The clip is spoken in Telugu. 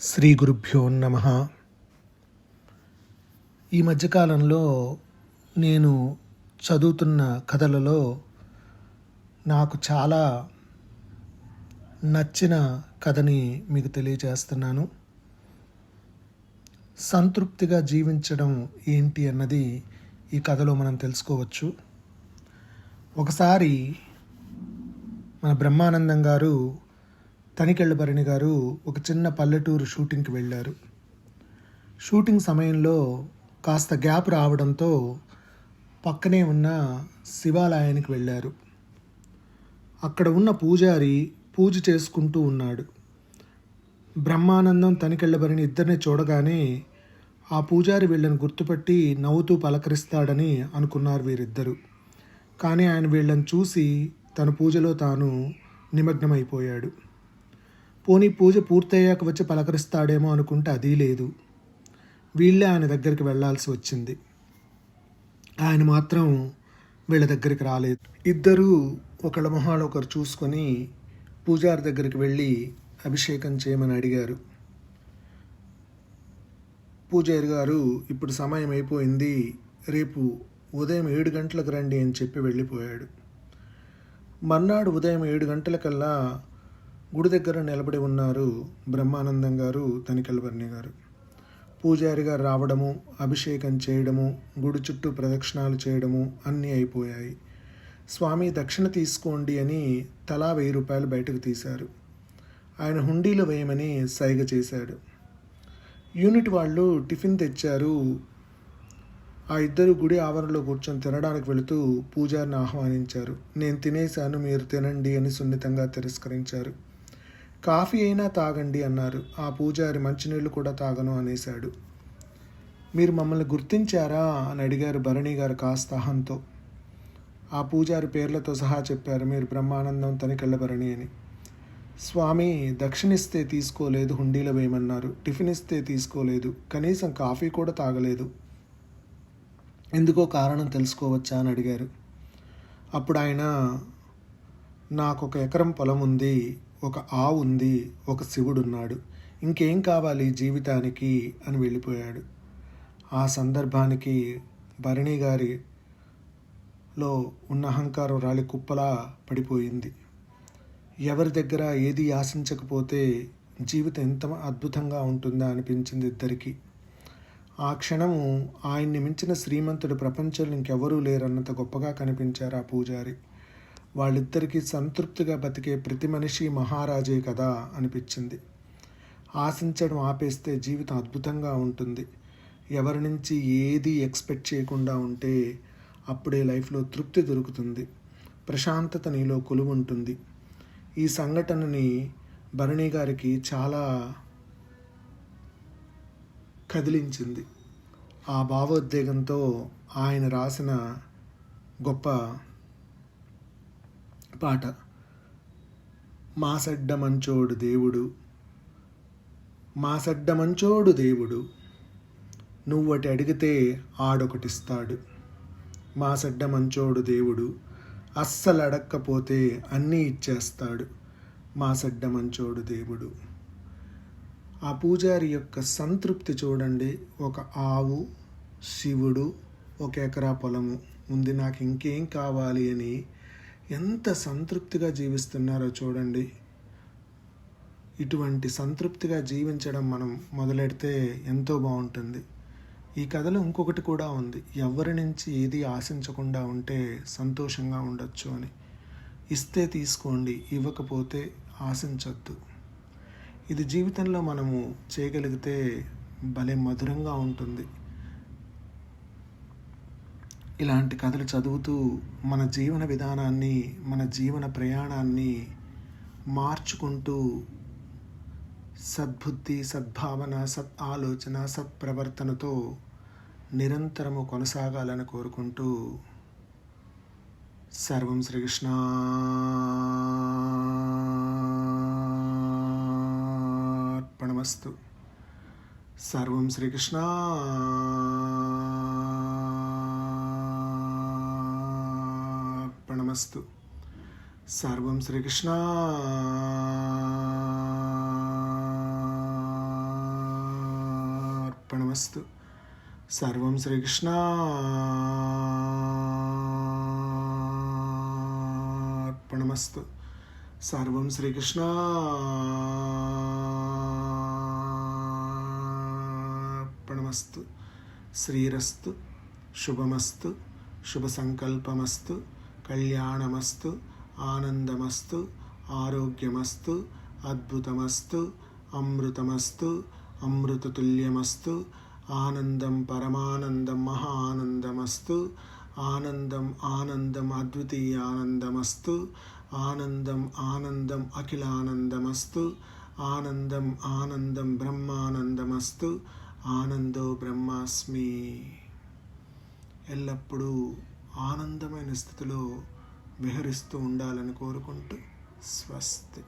శ్రీ గురుభ్యో నమ. ఈ మధ్యకాలంలో నేను చదువుతున్న కథలలో నాకు చాలా నచ్చిన కథని మీకు తెలియజేస్తున్నాను. సంతృప్తిగా జీవించడం ఏంటి అన్నది ఈ కథలో మనం తెలుసుకోవచ్చు. ఒకసారి మన బ్రహ్మానందం గారు తనికెళ్ళ భరణి గారు ఒక చిన్న పల్లెటూరు షూటింగ్కి వెళ్ళారు. షూటింగ్ సమయంలో కాస్త గ్యాప్ రావడంతో పక్కనే ఉన్న శివాలయానికి వెళ్ళారు. అక్కడ ఉన్న పూజారి పూజ చేసుకుంటూ ఉన్నాడు. బ్రహ్మానందం తనికెళ్ళ భరణి ఇద్దరిని చూడగానే ఆ పూజారి వీళ్ళని గుర్తుపట్టి నవ్వుతూ పలకరిస్తాడని అనుకున్నారు వీరిద్దరు. కానీ ఆయన వీళ్ళని చూసి తన పూజలో తాను నిమగ్నమైపోయాడు. పోనీ పూజ పూర్తయ్యాక వచ్చి పలకరిస్తాడేమో అనుకుంటే అది లేదు. వీళ్ళే ఆయన దగ్గరికి వెళ్ళాల్సి వచ్చింది. ఆయన మాత్రం వీళ్ళ దగ్గరికి రాలేదు. ఇద్దరూ ఒకళ్ళ మొహాలు ఒకరు చూసుకొని పూజారి దగ్గరికి వెళ్ళి అభిషేకం చేయమని అడిగారు. పూజారి గారు ఇప్పుడు సమయం అయిపోయింది రేపు ఉదయం ఏడు గంటలకు రండి అని చెప్పి వెళ్ళిపోయాడు. మర్నాడు ఉదయం ఏడు గంటలకల్లా గుడి దగ్గర నిలబడి ఉన్నారు బ్రహ్మానందం గారు తనికెళ్ళవర్ణి గారు. పూజారి గారు రావడము అభిషేకం చేయడము గుడి చుట్టూ ప్రదక్షిణాలు చేయడము అన్నీ అయిపోయాయి. స్వామి దక్షిణ తీసుకోండి అని తలా వెయ్యి రూపాయలు బయటకు తీశారు. ఆయన హుండీలో వేయమని సైగ చేశాడు. యూనిట్ వాళ్ళు టిఫిన్ తెచ్చారు. ఆ ఇద్దరు గుడి ఆవరణలో కూర్చొని తినడానికి వెళుతూ పూజారిని ఆహ్వానించారు. నేను తినేశాను మీరు తినండి అని సున్నితంగా తిరస్కరించారు. కాఫీ అయినా తాగండి అన్నారు. ఆ పూజారి మంచినీళ్ళు కూడా తాగను అనేశాడు. మీరు మమ్మల్ని గుర్తించారా? అని అడిగారు భరణి గారు కాస్త అహంతో. ఆ పూజారి పేర్లతో సహా చెప్పారు. మీరు బ్రహ్మానందం తనికెళ్ళ భరణి అని. స్వామి దక్షిణిస్తే తీసుకోలేదు హుండీలో వేయమన్నారు. టిఫిన్ ఇస్తే తీసుకోలేదు. కనీసం కాఫీ కూడా తాగలేదు. ఎందుకో కారణం తెలుసుకోవచ్చా? అని అడిగారు. అప్పుడు ఆయన నాకు ఒక ఎకరం పొలం ఉంది. ఒక ఆవు ఉంది ఒక శివుడు ఉన్నాడు ఇంకేం కావాలి జీవితానికి? అని వెళ్ళిపోయాడు. ఆ సందర్భానికి భరణి గారిలో ఉన్న అహంకారం రాలి కుప్పలా పడిపోయింది. ఎవరి దగ్గర ఏది ఆశించకపోతే జీవితం ఎంత అద్భుతంగా ఉంటుందా అనిపించింది ఇద్దరికి. ఆ క్షణము ఆయన్ని మించిన శ్రీమంతుడు ప్రపంచంలో ఇంకెవరూ లేరన్నంత గొప్పగా కనిపించారు ఆ పూజారి. వాళ్ళిద్దరికీ సంతృప్తిగా బతికే ప్రతి మనిషి మహారాజే కదా అనిపించింది. ఆశించడం ఆపేస్తే జీవితం అద్భుతంగా ఉంటుంది. ఎవరి నుంచి ఏది ఎక్స్పెక్ట్ చేయకుండా ఉంటే అప్పుడే లైఫ్లో తృప్తి దొరుకుతుంది. ప్రశాంతత నీలో కొలువుంటుంది. ఈ సంఘటనని భరణి గారికి చాలా కదిలించింది. ఆ భావోద్వేగంతో ఆయన రాసిన గొప్ప పాట. మాసడ్డ మంచోడు దేవుడు. మాసడ్డ మంచోడు దేవుడు. నువ్వటి అడిగితే ఆడొకటిస్తాడు. మాసడ్డ మంచోడు దేవుడు అస్సలు అడక్కపోతే అన్నీ ఇచ్చేస్తాడు. మాసడ్డ మంచోడు దేవుడు. ఆ పూజారి యొక్క సంతృప్తి చూడండి. ఒక ఆవు శివుడు ఒక ఎకరా పొలము. ఉంది నాకు ఇంకేం కావాలి అని ఎంత సంతృప్తిగా జీవిస్తున్నారో చూడండి. ఇటువంటి సంతృప్తిగా జీవించడం మనం మొదలెడితే ఎంతో బాగుంటుంది. ఈ కథలో ఇంకొకటి కూడా ఉంది. ఎవరి నుంచి ఏది ఆశించకుండా ఉంటే సంతోషంగా ఉండొచ్చు అని. ఇస్తే తీసుకోండి ఇవ్వకపోతే ఆశించవద్దు ఇది జీవితంలో మనము చేయగలిగితే భలే మధురంగా ఉంటుంది. ఇలాంటి కథలు చదువుతూ మన జీవన విధానాన్ని మన జీవన ప్రయాణాన్ని మార్చుకుంటూ సద్బుద్ధి సద్భావన సత్ ఆలోచన సత్ప్రవర్తనతో నిరంతరము కొనసాగాలని కోరుకుంటూ సర్వం శ్రీకృష్ణ. అర్పణమస్తు. సర్వం శ్రీకృష్ణ. అర్పణమస్తు సర్వం శ్రీకృష్ణ. శ్రీకృష్ణార్పణమస్తు సర్వం శ్రీకృష్ణార్పణమస్తు సర్వం శ్రీకృష్ణార్పణమస్తు శ్రీరస్తు. శుభమస్తు. శుభసంకల్పమస్తు కళ్యాణమస్తు ఆనందమస్తు ఆరోగ్యమస్తు అద్భుతమస్తు అమృతమస్తు అమృతతుల్యమస్తు ఆనందం పరమానందం మహానందమస్తు ఆనందం ఆనందం అద్వితీయ ఆనందమస్తు ఆనందం ఆనందం అఖిలానందమస్తు ఆనందం ఆనందం బ్రహ్మానందమస్తు ఆనందో బ్రహ్మాస్మి. ఎల్లప్పుడూ ఆనందమైన స్థితిలో విహరిస్తూ ఉండాలని కోరుకుంటూ స్వస్తి.